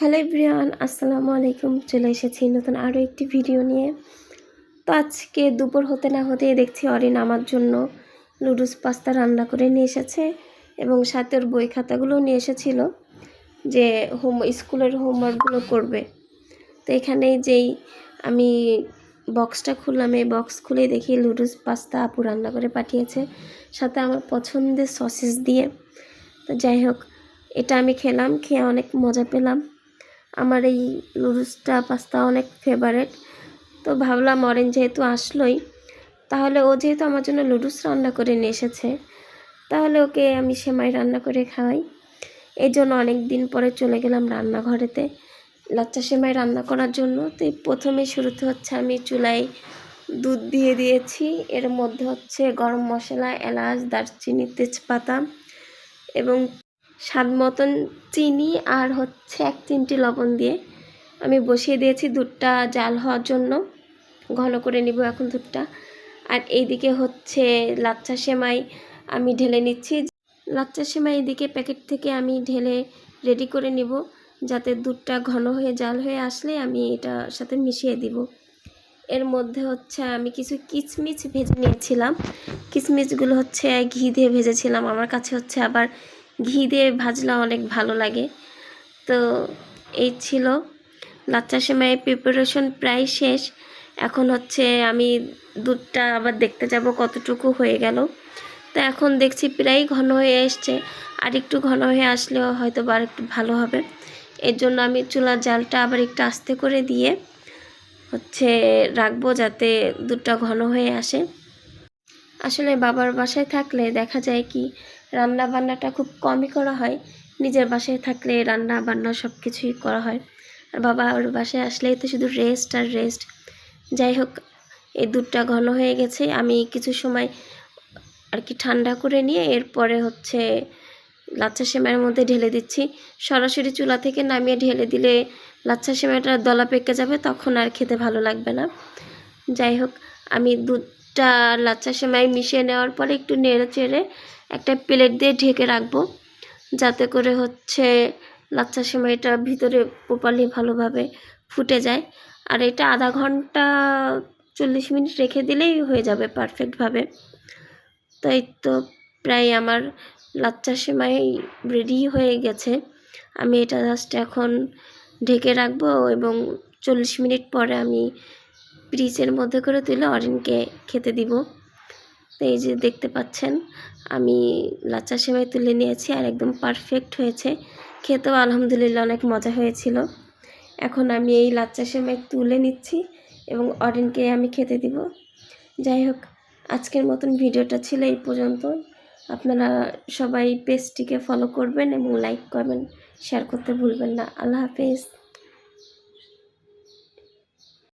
Hello everyone, আসসালামু আলাইকুম। চলে এসেছি নতুন আরও একটি ভিডিও নিয়ে। তো আজকে দুপুর হতে না হতেই দেখছি অরিন আমার জন্য লুডুস পাস্তা রান্না করে নিয়ে এসেছে এবং সাথে ওর বই খাতাগুলোও নিয়ে এসেছিল যে হোম, স্কুলের হোমওয়ার্কগুলো করবে। তো এখানে যেই আমি বক্সটা খুললাম, এই বক্স খুলে দেখি লুডুস পাস্তা আপু রান্না করে পাঠিয়েছে সাথে আমার পছন্দের সসেস দিয়ে। তো যাই হোক, এটা আমি খেলাম, খেয়ে অনেক মজা পেলাম। আমার এই লুডুসটা পাস্তা অনেক ফেভারেট তো ভাবলাম অরেঞ্জ যেহেতু আসলোই, তাহলে ও যেহেতু আমার জন্য লুডুস রান্না করে নিয়ে এসেছে, তাহলে ওকে আমি সেমাই রান্না করে খাওয়াই। এই জন্য অনেক দিন পরে চলে গেলাম রান্নাঘরেতে লাচ্চা সেমাই রান্না করার জন্য। তো এই প্রথমে শুরুতে হচ্ছে আমি চুলায় দুধ দিয়ে দিয়েছি। এর মধ্যে হচ্ছে গরম মশলা, এলাচ, দারচিনি, তেজপাতা এবং স্বাদ মতন চিনি আর হচ্ছে এক চিমটি লবণ দিয়ে আমি বসিয়ে দিয়েছি দুধটা জাল হওয়ার জন্য। ঘন করে নিব এখন দুধটা। আর এইদিকে হচ্ছে লাচ্চা সেমাই আমি ঢেলে নিচ্ছি। লাচ্চা সেমাই এদিকে প্যাকেট থেকে আমি ঢেলে রেডি করে নিব যাতে দুধটা ঘন হয়ে, জাল হয়ে আসলে আমি এটা সাথে মিশিয়ে দিব। এর মধ্যে হচ্ছে আমি কিছু কিচমিচ ভেজে নিয়েছিলাম। কিচমিচগুলো হচ্ছে ঘি দিয়ে ভেজেছিলাম। আমার কাছে হচ্ছে আবার ঘি দিয়ে ভাজলে অনেক ভালো লাগে। তো এই ছিল। লাচ্চা সেমাইয়ের প্রিপারেশন প্রায় শেষ। এখন হচ্ছে আমি দুধটা আবার দেখতে যাব কতটুকু হয়ে গেল। তো এখন দেখছি প্রায় ঘন হয়ে এসছে। আর একটু ঘন হয়ে আসলেও হয়তো বা একটু ভালো হবে। এর জন্য আমি চুলার জালটা আবার একটু আস্তে করে দিয়ে হচ্ছে রাখব যাতে দুধটা ঘন হয়ে আসে। আসলে বাবার বাসায় থাকলে দেখা যায় কি রান্না বান্নাটা খুব কমই করা হয়। নিজের বাসায় থাকলে রান্না বান্না সব কিছুই করা হয়। আর বাবা ওর বাসায় আসলেই তো শুধু রেস্ট আর রেস্ট যাই হোক, এই দুধটা ঘন হয়ে গেছে। আমি কিছু সময় আর কি ঠান্ডা করে নিয়ে এরপরে হচ্ছে লাচ্ছা সেমাইয়ের মধ্যে ঢেলে দিচ্ছি। সরাসরি চুলা থেকে নামিয়ে ঢেলে দিলে লাচ্ছা সেমাইটা দলা পেকে যাবে, তখন আর খেতে ভালো লাগবে না। যাই হোক, আমি দুধটা লাচ্ছা সেমাই মিশিয়ে নেওয়ার পরে একটু নেড়ে চেড়ে একটা প্লেট দিয়ে ঢেকে রাখব। যাতে করে হচ্ছে লাচ্চা সেমাইটা ভিতরে প্রপারলি ভালোভাবে ফুটে যায়। আর এটা আধা ঘণ্টা চল্লিশ মিনিট রেখে দিলেই হয়ে যাবে পারফেক্টভাবে। তাই তো প্রায় আমার লাচ্চা সেমাই রেডি হয়ে গেছে। আমি এটা জাস্ট এখন ঢেকে রাখব এবং চল্লিশ মিনিট পরে আমি ফ্রিজের মধ্যে করে তুলে অরিনকে খেতে দিব। তো এই যে দেখতে পাচ্ছেন, আমি লাচ্চা সেমাই তুলে নিয়েছি আর একদম পারফেক্ট হয়েছে। খেতেও আলহামদুলিল্লাহ অনেক মজা হয়েছিল। এখন আমি এই লাচ্চা সেমাই তুলে নিচ্ছি এবং অরিনকে আমি খেতে দিব। যাই হোক, আজকের মতন ভিডিওটা ছিল এই পর্যন্ত আপনারা সবাই পেজটিকে ফলো করবেন এবং লাইক করবেন শেয়ার করতে ভুলবেন না। আল্লাহ হাফেজ।